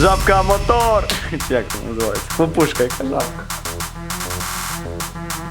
Жабка мотор! Як це називається? Хлопушка, яка жабка.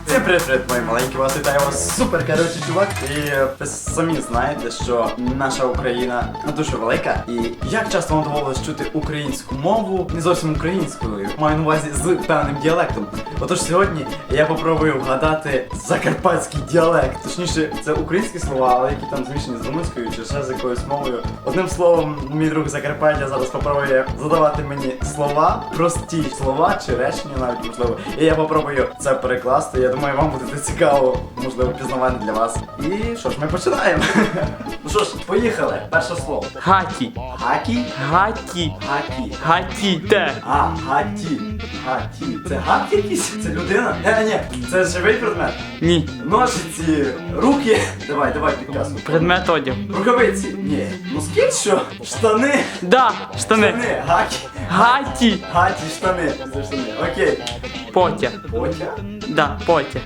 Всім привіт, мої маленькі, вас вітаю вас супер коротше, чувак. І ви самі знаєте, що наша Україна дуже велика. І як часто вам доводилось чути українську мову, не зовсім українською, маю на увазі з певним діалектом. Отож сьогодні я попробую вгадати закарпатський діалект. Точніше, це українські слова, але які там змішані з румунською чи ще з якоюсь мовою. Одним словом, мій друг Закарпаття зараз попробує задавати мені слова, прості слова чи речення навіть можливо. І я попробую це перекласти. Я думаю, вам буде це цікаво, можливо, пізнавання для вас. І що ж, ми починаємо. ну що ж, поїхали. Перше слово. Хаті. Хакі? Хаті. Хакі. Хатіте. А, хаті. Хаті. Це гак якийсь? Це людина? Е, ні, це живий предмет. Ні. Ножиці, руки. Давай, давай, підказку. Предмет одяг. Рукавиці. Ні. Ну скільки що? Штани. Да, штани. Штани. Хакі. Хаті. Хаті, штани. Це штани. Окей. Потя. Потя. Да, потя.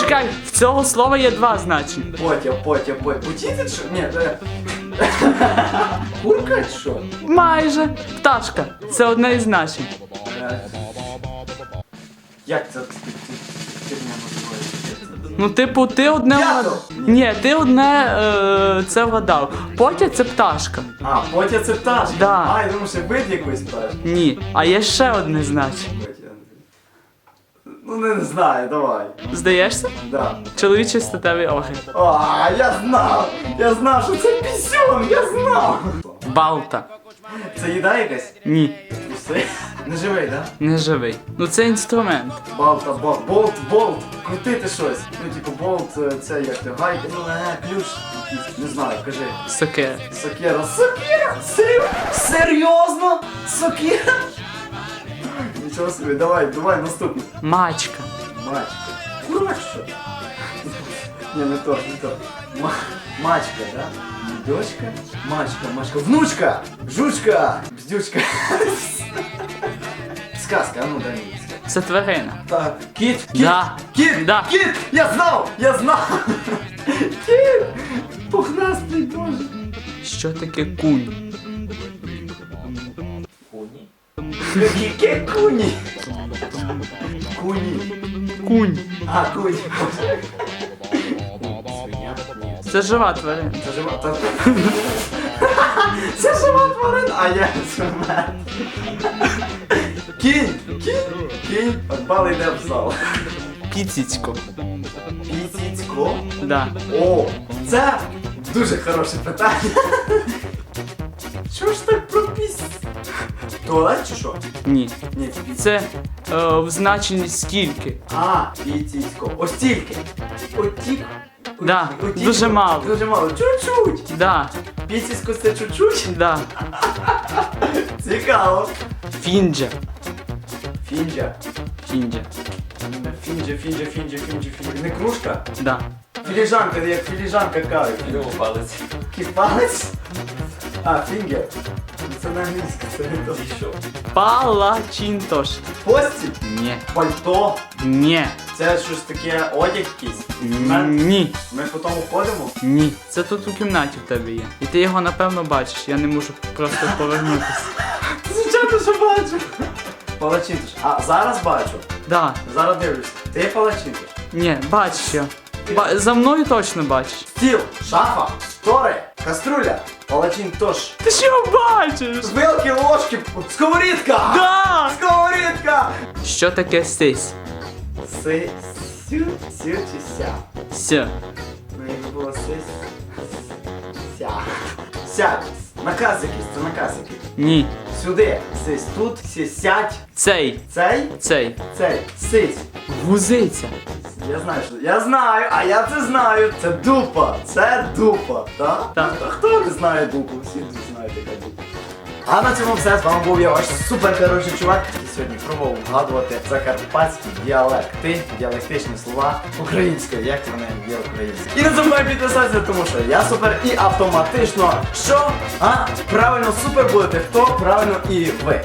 Чекай, в цього слова є два значення. Потя, потя, потя. Путіти що? Ні, е. Курка чи що? Майже. Пташка. Це одне із значень. Е, Як це фігня називається? Ну, типу, ти одне П'ято. Ні, ти одне е, це вгадав. Потя це пташка. А, потя це пташка. Да. А, я думав, що вид якоїсь пташки. Ні. А є ще одне значення. Ну не, не знаю, давай. Здаєшся? Да. Чоловічий статевий орган. А, я знав! Я знав, що це пісюн, я знав! Балта. Це їда якась? Ні. Усе? Не живий, да? Не живий. Ну це інструмент. Балта, болт, болт, болт, крутити щось. Ну, типу, болт, е, це як ти, гайка, ну, е, ключ якийсь, не знаю, кажи. Сокира. Сокира, сокира! Серйозно? Серйозно? Сокира? Нічого собі, давай, давай, наступний. Мачка. Мачка. Курва що? Ні, не то, не то. Ма- Мачка, да? Не Дочка? Мачка, мачка. Внучка! Жучка! Бздючка. Сказка, а ну дай мені. Це тварина. Так, кіт, кіт, Да. кіт, Да. кіт! Я знав! Я знав! Кіт! Пухнастий дуже. Що таке кунь? Куні? Які куні? Куні. Кунь. А, куні. Свиня? Це жива тварина. Це жива та... Це жива тварина, а я смерть. Кінь! Кінь! Кінь! Отбали йде в зал. Піціцько. Піціцько? Да. О! Це дуже хороше питання. Чого ж так про піс? Туалет чи що? Ні. Ні, це піс. Це е, в значенні скільки. А, піціцько. Ось тільки. Отік. Да, Отік. дуже мало. Дуже мало. Чуть-чуть. Да. Піціцько це чуть-чуть. Да. Цікаво. Фінджа. Фінджа. Фінджа. Фінджа, фінджа, фінджа, фінджа, фінджа. Не кружка? Да. Філіжанка, як філіжанка кави. палець. Кіпалець? А, фінгер. Це на англійську, це не то. Що? Палачинтош. Постіль? Ні. Пальто? Ні. Це щось таке одяг якийсь? Ні. Ми потім уходимо? Ні. Це тут у кімнаті в тебе є. І ти його напевно бачиш. Я не можу просто повернутися. Бачу. Палачинтош. А, зараз бачу. Да. Зараз дивлюсь. Ти палачинтош. Ні, бачиш я. Ба- за мною точно бачиш. Стіл, шафа, стори, каструля, палачинтош. Ти що бачиш? Вилки, ложки, сковорідка! Да! Сковорідка! Що таке сись? Си, сю, сю чи ся? Ся. Ну, якби було сись. Ся. Сядь. Наказ якийсь, це наказ якийсь. Ні. Сюди. Сись тут, сись, сядь. Цей. Цей, Цей. цей, сись. Гузиця. Я знаю, що. Я знаю, а я це знаю. Це дупа. Це дупа. Так? Так. А хто не знає дупу? Всі знають, яка дупа. А на цьому все. З вами був я ваш супер хороший чувак. І сьогодні пробував вгадувати закарпатські діалекти, діалектичні слова українською, як вони є українською. І не забувай підписатися, тому що я супер і автоматично що? А? Правильно супер будете хто? Правильно і ви.